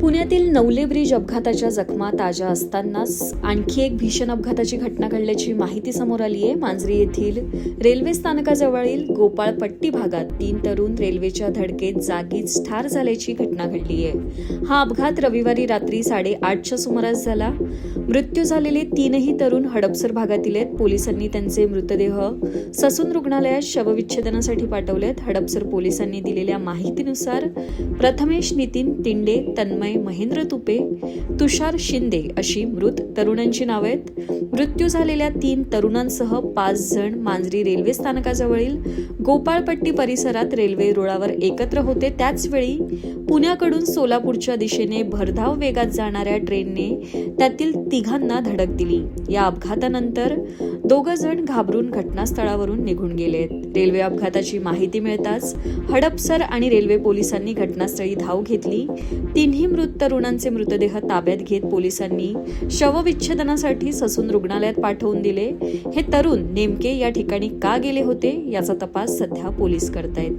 पुण्यातील नवले ब्रिज अपघाताच्या जखमा ताज्या असतानाच आणखी एक भीषण अपघाताची घटना घडल्याची माहिती समोर आली आहे. मांजरी येथील रेल्वे स्थानकाजवळील गोपाळपट्टी भागात तीन तरुण रेल्वेच्या धडकेत जागीच ठार झाल्याची घटना घडली आहे. हा अपघात रविवारी रात्री साडेआठच्या सुमारास झाला. मृत्यू झालेले तीनही तरुण हडपसर भागातील आहेत. पोलिसांनी त्यांचे मृतदेह ससून रुग्णालयात शवविच्छेदनासाठी पाठवलेत. हडपसर पोलिसांनी दिलेल्या माहितीनुसार प्रथमेश नितीन तिंडे तन्मय महेंद्र तुपे तुषार शिंदे अशी मृत तरुणांची नावं आहेत. मृत्यू झालेल्या तीन तरुणांसह पाच जण मांजरी रेल्वे स्थानकाजवळील गोपाळपट्टी परिसरात रेल्वे रुळावर एकत्र होते. त्याचवेळी पुण्याकडून सोलापूरच्या दिशेने भरधाव वेगात जाणाऱ्या ट्रेनने त्यातील तिघांना धडक दिली. या अपघातानंतर दोघं जण घाबरून घटनास्थळावरून निघून गेलेत रेल्वे अपघाताची माहिती मिळताच हडपसर आणि रेल्वे पोलिसांनी घटनास्थळी धाव घेतली. तिन्ही मृत तरुणांचे मृतदेह ताब्यात घेत पोलिसांनी शवविच्छेदनासाठी ससून रुग्णालयात पाठवून दिले. हे तरुण नेमके या ठिकाणी का गेले होते याचा तपास सध्या पोलीस करतायत.